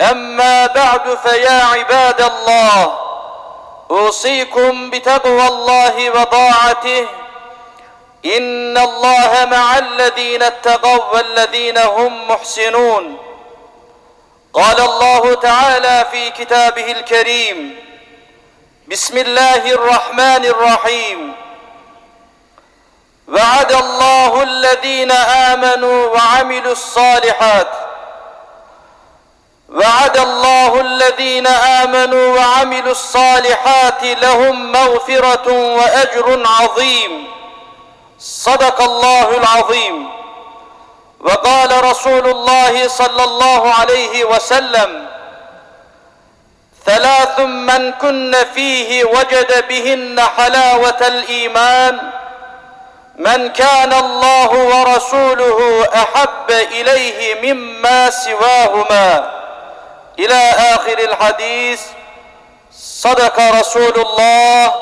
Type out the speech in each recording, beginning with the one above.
أما بعد فيا عباد الله أوصيكم بتقوى الله وطاعته. إن الله مع الذين اتقوا والذين هم محسنون. قال الله تعالى في كتابه الكريم بسم الله الرحمن الرحيم. وعد الله الذين آمنوا وعملوا الصالحات وعد الله الذين آمنوا وعملوا الصالحات لهم مغفرة وأجر عظيم. صدق الله العظيم. وقال رسول الله صلى الله عليه وسلم ثلاث من كن فيه وجد بهن حلاوة الإيمان من كان الله ورسوله أحب إليه مما سواهما. إلى آخر الحديث صدق رسول الله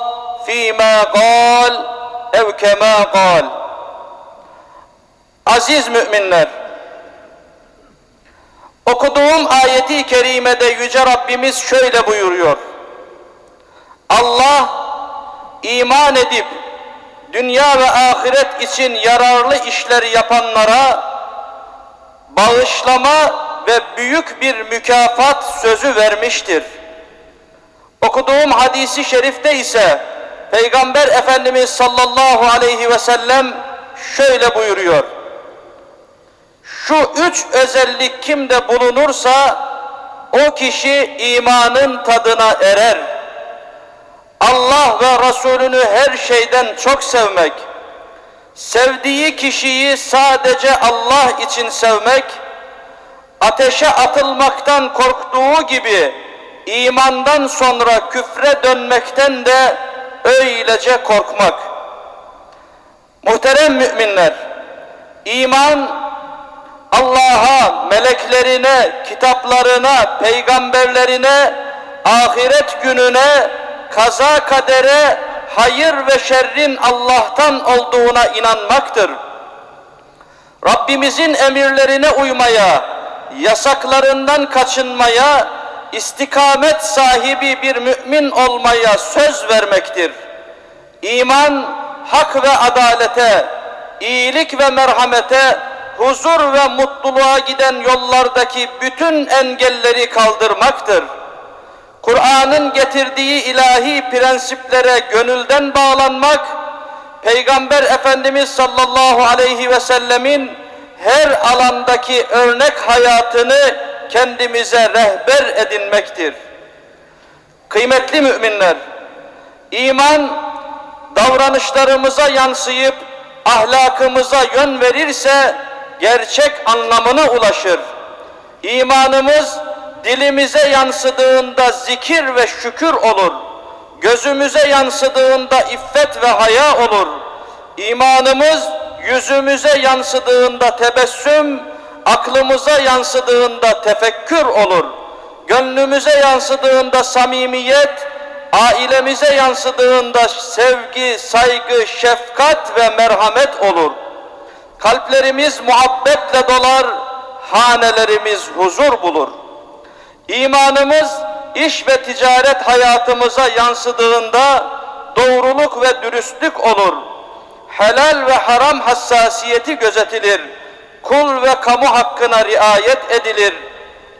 فيما قال ev kema kal. Aziz müminler, okuduğum ayeti kerimede Yüce Rabbimiz şöyle buyuruyor. Allah iman edip dünya ve ahiret için yararlı işleri yapanlara bağışlama ve büyük bir mükafat sözü vermiştir. Okuduğum hadisi şerifte ise Peygamber Efendimiz sallallahu aleyhi ve sellem şöyle buyuruyor. Şu üç özellik kimde bulunursa o kişi imanın tadına erer. Allah ve Resulünü her şeyden çok sevmek, sevdiği kişiyi sadece Allah için sevmek, ateşe atılmaktan korktuğu gibi imandan sonra küfre dönmekten de öylece korkmak. Muhterem müminler, iman Allah'a, meleklerine, kitaplarına, peygamberlerine, ahiret gününe, kaza kadere, hayır ve şerrin Allah'tan olduğuna inanmaktır. Rabbimizin emirlerine uymaya, yasaklarından kaçınmaya, istikamet sahibi bir mümin olmaya söz vermektir. İman, hak ve adalete, iyilik ve merhamete, huzur ve mutluluğa giden yollardaki bütün engelleri kaldırmaktır. Kur'an'ın getirdiği ilahi prensiplere gönülden bağlanmak, Peygamber Efendimiz sallallahu aleyhi ve sellemin her alandaki örnek hayatını kendimize rehber edinmektir. Kıymetli müminler, iman davranışlarımıza yansıyıp ahlakımıza yön verirse gerçek anlamına ulaşır. İmanımız dilimize yansıdığında zikir ve şükür olur. Gözümüze yansıdığında iffet ve haya olur. İmanımız yüzümüze yansıdığında tebessüm, aklımıza yansıdığında tefekkür olur. Gönlümüze yansıdığında samimiyet, ailemize yansıdığında sevgi, saygı, şefkat ve merhamet olur. Kalplerimiz muhabbetle dolar, hanelerimiz huzur bulur. İmanımız iş ve ticaret hayatımıza yansıdığında doğruluk ve dürüstlük olur. Helal ve haram hassasiyeti gözetilir. Kul ve kamu hakkına riayet edilir.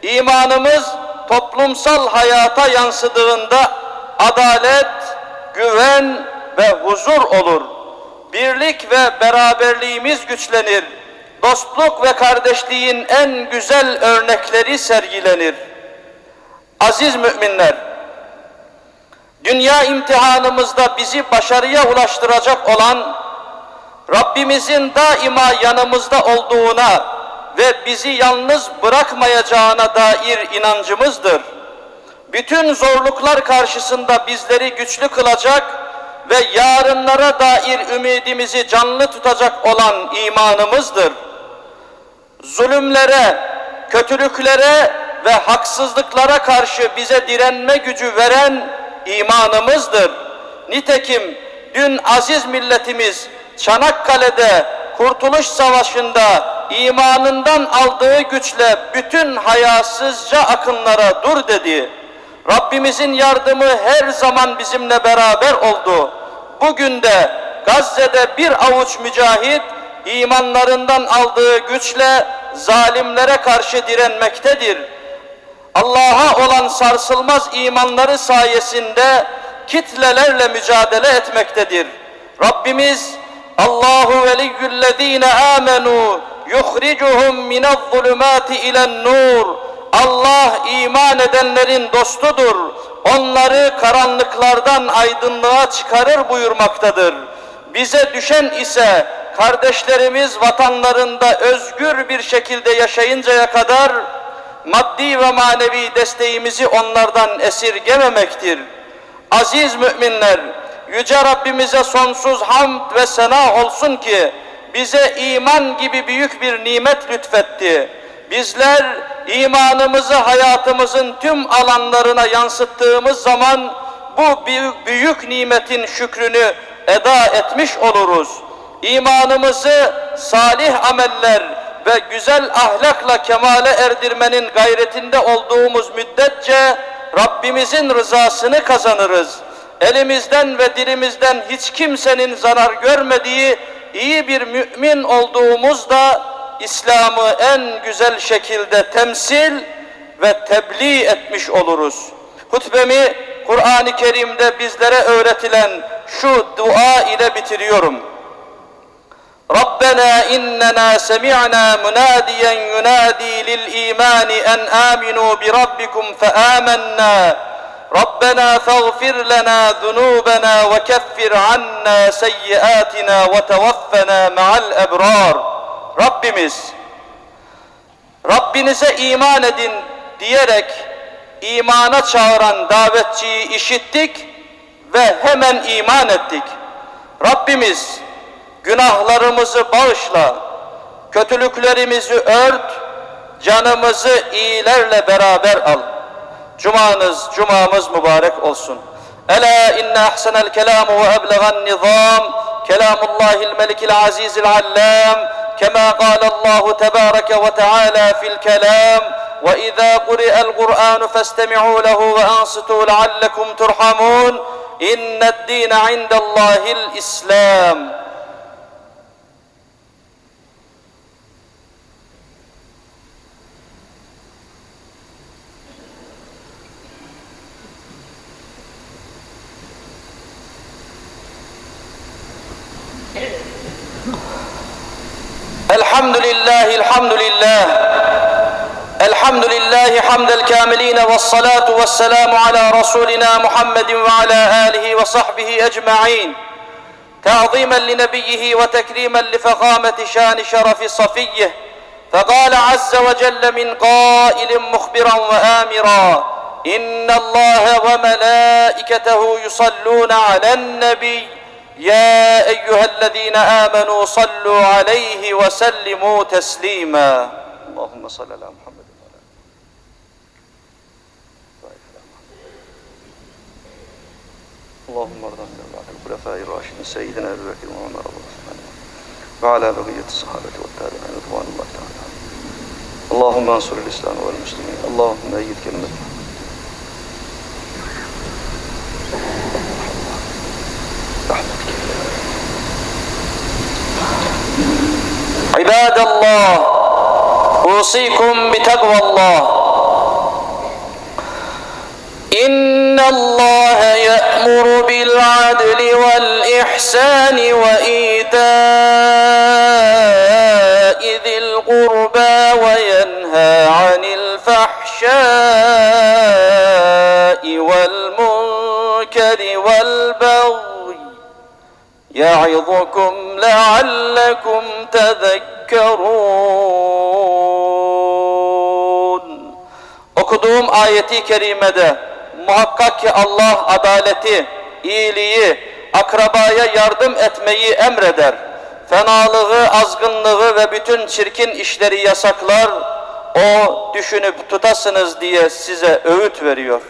İmanımız toplumsal hayata yansıdığında adalet, güven ve huzur olur. Birlik ve beraberliğimiz güçlenir. Dostluk ve kardeşliğin en güzel örnekleri sergilenir. Aziz müminler, dünya imtihanımızda bizi başarıya ulaştıracak olan Rabbimizin daima yanımızda olduğuna ve bizi yalnız bırakmayacağına dair inancımızdır. bütün zorluklar karşısında bizleri güçlü kılacak ve yarınlara dair ümidimizi canlı tutacak olan imanımızdır. Zulümlere, kötülüklere ve haksızlıklara karşı bize direnme gücü veren imanımızdır. Nitekim dün aziz milletimiz Çanakkale'de Kurtuluş Savaşı'nda imanından aldığı güçle bütün hayasızca akınlara dur dedi. Rabbimizin yardımı her zaman bizimle beraber oldu. Bugün de Gazze'de bir avuç mücahit imanlarından aldığı güçle zalimlere karşı direnmektedir. Allah'a olan sarsılmaz imanları sayesinde kitlelerle mücadele etmektedir. Rabbimiz Allahu veliyyüllezine amenu yuhricuhum minez-zulumati ilen-nur. Allah iman edenlerin dostudur. Onları karanlıklardan aydınlığa çıkarır buyurmaktadır. Bize düşen ise kardeşlerimiz vatanlarında özgür bir şekilde yaşayıncaya kadar maddi ve manevi desteğimizi onlardan esirgememektir. Aziz müminler, Yüce Rabbimize sonsuz hamd ve sena olsun ki bize iman gibi büyük bir nimet lütfetti. Bizler imanımızı hayatımızın tüm alanlarına yansıttığımız zaman bu büyük, büyük nimetin şükrünü eda etmiş oluruz. İmanımızı salih ameller ve güzel ahlakla kemale erdirmenin gayretinde olduğumuz müddetçe Rabbimizin rızasını kazanırız elimizden ve dilimizden hiç kimsenin zarar görmediği iyi bir mümin olduğumuzda İslam'ı en güzel şekilde temsil ve tebliğ etmiş oluruz. Hutbemi Kur'an-ı Kerim'de bizlere öğretilen şu dua ile bitiriyorum. Rabbena innena semi'na munadiyen yunadi lil imani en aminu bi rabbikum fe amennâ. ربنا فاغفر لنا ذنوبنا وكفر عنا سيئاتنا وتوفنا مع الأبرار Rabbimiz Rabbinize iman edin diyerek imana çağıran davetçiyi işittik ve hemen iman ettik. Rabbimiz günahlarımızı bağışla, kötülüklerimizi ört, canımızı iyilerle beraber al. Cumanız, cumamız mübarek olsun. Ela inne ahsenel kelamu ve eblegan nizam kelamullahil melikil azizil allam كما قال الله تبارك وتعالى في الكلام واذا قرئ القران فاستمعوا له وانصتوا لعلكم ترحمون ان الدين عند الله الاسلام الحمد لله الحمد لله. الحمد لله حمد الكاملين والصلاة والسلام على رسولنا محمد وعلى آله وصحبه أجمعين. تعظيما لنبيه وتكريما لفخامة شان شرف صفيه. فقال عز وجل من قائل مخبرا وآمرا إن الله وملائكته يصلون على النبي يا أيها الذين آمنوا صلوا عليه وسلموا تسليما. اللهم صل على محمد وعلى اللهم ارض عن الخلفاء الراشدين سيدنا أبي بكر وعمر عنهم وعلى بقية الصحابة والتابعين رضوان الله تعالى. اللهم انصر الإسلام والمسلمين. اللهم أيد كلمة. رحمتك عباد الله أوصيكم بتقوى الله. إن الله يأمر بالعدل والإحسان وإيتاء ذي القربى وينهى عن الفحشاء والمنكر والبغي يعظكم لعلكم tezekkerun. Okuduğum ayeti kerimede muhakkak ki Allah adaleti, iyiliği, akrabaya yardım etmeyi emreder. Fenalığı, azgınlığı ve bütün çirkin işleri yasaklar. O düşünüp tutasınız diye size öğüt veriyor.